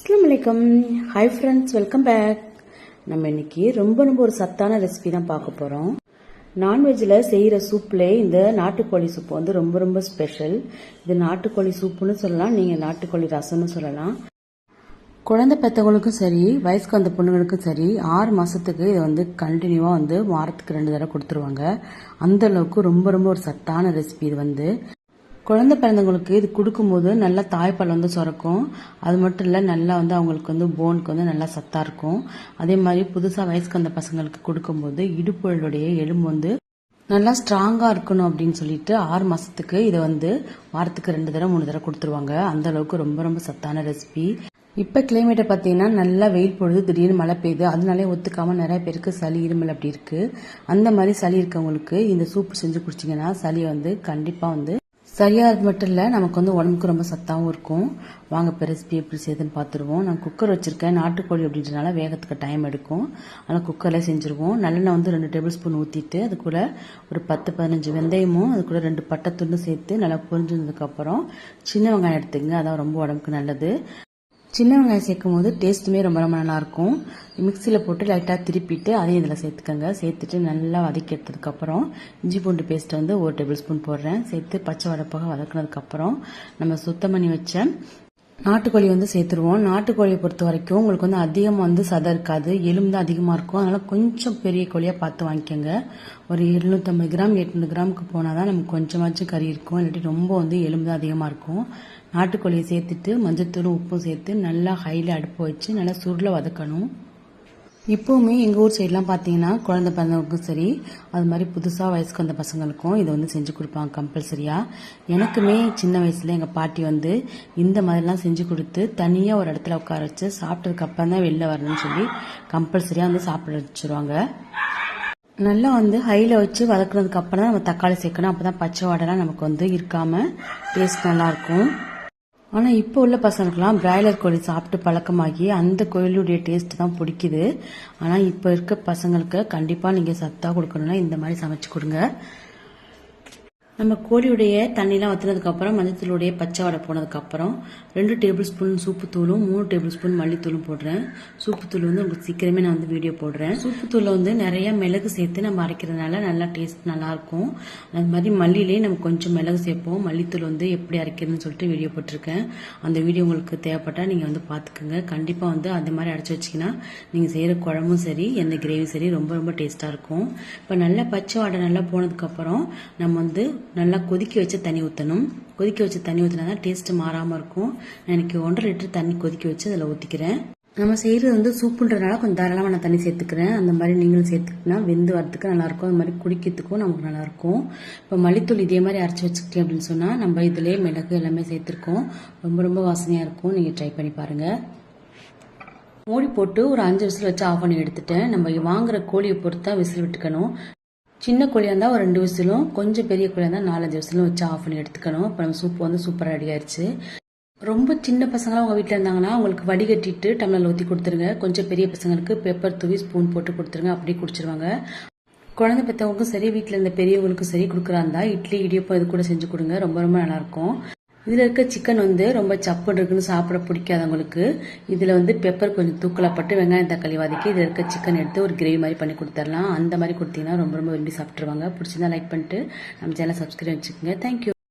அஸ்லாம் வலைக்கம் hi friends welcome back நம்ம இன்னைக்கு ரொம்ப ரொம்ப ஒரு சத்தான ரெசிபி தான் பார்க்க போகிறோம் நான்வெஜ்ஜில் செய்கிற சூப்பில் இந்த நாட்டுக்கோழி சூப் வந்து ரொம்ப ரொம்ப ஸ்பெஷல் இது நாட்டுக்கோழி சூப்புன்னு சொல்லலாம் நீங்கள் நாட்டுக்கோழி ரசம்னு சொல்லலாம். குழந்தை பெற்றவங்களுக்கும் சரி வயசுக்கு வந்த பொண்ணுங்களுக்கும் சரி ஆறு மாதத்துக்கு இதை வந்து கண்டினியூவாக வந்து வாரத்துக்கு ரெண்டு தடவை கொடுத்துருவாங்க. அந்த அளவுக்கு ரொம்ப ரொம்ப ஒரு சத்தான ரெசிபி இது வந்து. குழந்தை பிறந்தவங்களுக்கு இது கொடுக்கும்போது நல்லா தாய்ப்பால் வந்து சுரக்கும். அது மட்டும் இல்லை நல்லா வந்து அவங்களுக்கு வந்து போனுக்கு வந்து நல்லா சத்தாக இருக்கும். அதே மாதிரி புதுசாக வயசுக்கு வந்த பசங்களுக்கு கொடுக்கும்போது இடுப்புகளுடைய எலும்பு வந்து நல்லா ஸ்ட்ராங்காக இருக்கணும் அப்படின்னு சொல்லிட்டு ஆறு மாதத்துக்கு இதை வந்து வாரத்துக்கு ரெண்டு தடவை மூணு தடவை கொடுத்துருவாங்க. அந்த அளவுக்கு ரொம்ப ரொம்ப சத்தான ரெசிபி இப்போ கிளைமேட்டை பார்த்தீங்கன்னா நல்லா வெயில் பொழுது திடீர்னு மழை பெய்யுது. அதனாலே ஒத்துக்காமல் நிறைய பேருக்கு சளி இருமல் அப்படி இருக்குது அந்த மாதிரி சளி இருக்கவங்களுக்கு இந்த சூப்பு செஞ்சு குடிச்சிங்கன்னா சளி வந்து கண்டிப்பாக வந்து சரியாக மட்டும் இல்லை நமக்கு வந்து உடம்புக்கு ரொம்ப சத்தாகவும் இருக்கும். வாங்க இப்போ ரெசிபி எப்படி செய்யுதுன்னு பார்த்துருவோம். நான் குக்கர் வச்சுருக்கேன். நாட்டுக்கோழி அப்படின்றனால வேகத்துக்கு டைம் எடுக்கும். ஆனால் குக்கரில் செஞ்சுருவோம். நல்லெண்ணெய் வந்து ரெண்டு டேபிள் ஸ்பூன் ஊற்றிட்டு அது கூட ஒரு பத்து பதினஞ்சு வெந்தயமும் அது கூட ரெண்டு பட்டை துண்டு சேர்த்து நல்லா பொரிஞ்சதுக்கப்புறம் சின்ன வெங்காயம் எடுத்துங்க அதான் ரொம்ப உடம்புக்கு நல்லது. சின்ன வெங்காயம் சேர்க்கும் போது டேஸ்ட்டுமே ரொம்ப ரொம்ப நல்லாயிருக்கும். மிக்சியில் போட்டு லைட்டாக திருப்பிட்டு அதையும் இதில் சேர்த்துக்கோங்க. சேர்த்துட்டு நல்லா வதக்கி எடுத்ததுக்கப்புறம் இஞ்சி பூண்டு பேஸ்ட் வந்து ஒரு டேபிள் ஸ்பூன் போடுறேன். சேர்த்து பச்சை வடப்பாக வதக்குனதுக்கப்புறம் நம்ம சுத்தம் பண்ணி வச்ச நாட்டுக்கோழி வந்து சேர்த்துருவோம். நாட்டுக்கோழியை பொறுத்த வரைக்கும் உங்களுக்கு வந்து அதிகமாக வந்து சதை இருக்காது. எலும்பு தான் அதிகமாக இருக்கும். அதனால் கொஞ்சம் பெரிய கோழியாக பார்த்து வாங்கிக்கோங்க. ஒரு எழுநூற்றம்பது கிராம் எட்நூறு கிராமுக்கு போனால் தான் நமக்கு கொஞ்சமாச்சும் கறி இருக்கும். இல்லாட்டி ரொம்ப வந்து எலும்பு தான் அதிகமாக இருக்கும். நாட்டுக்கோழியை சேர்த்துட்டு மஞ்சத்தூளும் உப்பும் சேர்த்து நல்லா ஹையில் அடுப்பு வச்சு நல்லா சுருளை வதக்கணும். இப்போவுமே எங்கள் ஊர் சைட்லாம் பார்த்தீங்கன்னா குழந்தை பிறந்தவங்களுக்கும் சரி அது மாதிரி புதுசாக வயசுக்கு வந்த பசங்களுக்கும் இதை வந்து செஞ்சு கொடுப்பாங்க கம்பல்சரியாக எனக்குமே சின்ன வயசில் எங்கள் பாட்டி வந்து இந்த மாதிரிலாம் செஞ்சு கொடுத்து தனியாக ஒரு இடத்துல உட்கார வச்சு சாப்பிட்டதுக்கு அப்புறம் தான் வெளில வரணும்னு சொல்லி கம்பல்சரியாக வந்து சாப்பிட வச்சுருவாங்க. நல்லா வந்து ஹையில் வச்சு வதக்குனதுக்கு அப்புறம் தான் நம்ம தக்காளி சேர்க்கணும். அப்போ தான் பச்சை வாடெல்லாம் நமக்கு வந்து இருக்காமல் டேஸ்ட் நல்லாயிருக்கும் ஆனால் இப்போ உள்ள பசங்களுக்குலாம் பிராய்லர் கோழி சாப்பிட்டு பழக்கமாகி அந்த கோழியுடைய டேஸ்ட் தான் பிடிக்குது. ஆனால் இப்போ இருக்க பசங்களுக்கு கண்டிப்பாக நீங்கள் சத்தாக கொடுக்கணும்னா இந்த மாதிரி சமைச்சு கொடுங்க. நம்ம கோழியுடைய தண்ணிலாம் வற்றினதுக்கப்புறம் மஞ்சத்தூளுடைய பச்சை வடை போனதுக்கப்புறம் ரெண்டு டேபிள் ஸ்பூன் சூப்பு தூளும் மூணு டேபிள் ஸ்பூன் மல்லித்தூளும் போடுறேன். சூப்பு தூள் வந்து உங்களுக்கு சீக்கிரமே நான் வந்து வீடியோ போடுறேன். சூப்பு தூளில் வந்து நிறைய மிளகு சேர்த்து நம்ம அரைக்கிறதுனால நல்லா டேஸ்ட் நல்லாயிருக்கும். அது மாதிரி மல்லியிலேயே நம்ம கொஞ்சம் மிளகு சேர்ப்போம். மல்லித்தூள் வந்து எப்படி அரைக்கிறதுன்னு சொல்லிட்டு வீடியோ போட்டிருக்கேன். அந்த வீடியோ உங்களுக்கு தேவைப்பட்டால் நீங்கள் வந்து பார்த்துக்குங்க. கண்டிப்பாக வந்து அந்த மாதிரி அரைச்சி வச்சிங்கன்னா நீங்கள் செய்கிற குழம்பும் சரி எந்த கிரேவி சரி ரொம்ப ரொம்ப டேஸ்ட்டாக இருக்கும். இப்போ நல்லா பச்சை வாடை நல்லா போனதுக்கப்புறம் நம்ம வந்து நல்லா கொதிக்க வச்ச தண்ணி ஊற்றணும் கொதிக்க வச்ச தண்ணி ஊற்றினா தான் டேஸ்ட்டு மாறாமல் இருக்கும். நான் எனக்கு ஒன்றரை லிட்டர் தண்ணி கொதிக்க வச்சு அதில் ஊற்றிக்கிறேன் நம்ம செய்கிறது வந்து சூப்புன்றதுனால கொஞ்சம் தாராளமாக நான் தண்ணி சேர்த்துக்கிறேன். அந்த மாதிரி நீங்களும் சேர்த்துக்கிட்டா வெந்து வரத்துக்கு நல்லாயிருக்கும் அது மாதிரி குடிக்கிறதுக்கும் நமக்கு நல்லாயிருக்கும் இப்போ மல்லித்தூள் இதே மாதிரி அரைச்சி வச்சுக்கிட்டேன் அப்படின்னு சொன்னால் நம்ம இதிலே மிளகு எல்லாமே சேர்த்துருக்கோம். ரொம்ப ரொம்ப வாசனையாக இருக்கும். நீங்கள் ட்ரை பண்ணி பாருங்கள் மூடி போட்டு ஒரு அஞ்சு விசில் வச்சு ஆஃப் பண்ணி எடுத்துட்டேன். நம்ம வாங்குற கோழியை பொறுத்தா விசில் விட்டுக்கணும். சின்ன கோழியாக இருந்தால் ஒரு ரெண்டு விசிலும் கொஞ்சம் பெரிய கோழியாக இருந்தால் நாலஞ்சு விசிலும் வச்சு ஆஃப் பண்ணி எடுத்துக்கணும். இப்போ நம்ம சூப் வந்து சூப்பராக ரெடி ஆயிடுச்சு ரொம்ப சின்ன பசங்களாம் உங்கள் வீட்டில் இருந்தாங்கன்னா அவங்களுக்கு வடிகட்டிட்டு டம்ளரில் ஊற்றி கொடுத்துருங்க. கொஞ்சம் பெரிய பசங்களுக்கு பெப்பர் தூவி ஸ்பூன் போட்டு கொடுத்துருங்க. அப்படியே குடிச்சிருவாங்க. குழந்தை பெற்றவங்களுக்கும் சரி வீட்டில் இருந்த பெரியவங்களுக்கும் சரி கொடுக்குறாந்தா இட்லி இடியப்பம் இது கூட செஞ்சு கொடுங்க. ரொம்ப ரொம்ப நல்லாயிருக்கும் இதில் இருக்க சிக்கன் வந்து ரொம்ப சப்புன்னு இருக்குன்னு சாப்பிட பிடிக்காதவங்களுக்கு இதில் வந்து பெப்பர் கொஞ்சம் தூக்கலப்பட்டு வெங்காயம் தக்காளி வதக்கி இதில் இருக்க சிக்கன் எடுத்து ஒரு கிரேவி மாதிரி பண்ணி கொடுத்துடலாம். அந்த மாதிரி கொடுத்தீங்கன்னா ரொம்ப ரொம்ப விரும்பி சாப்பிட்ருவாங்க பிடிச்சிருந்தா லைக் பண்ணிட்டு நம்ம சேனல் சப்ஸ்கிரைப் வச்சுக்கோங்க தேங்க்யூ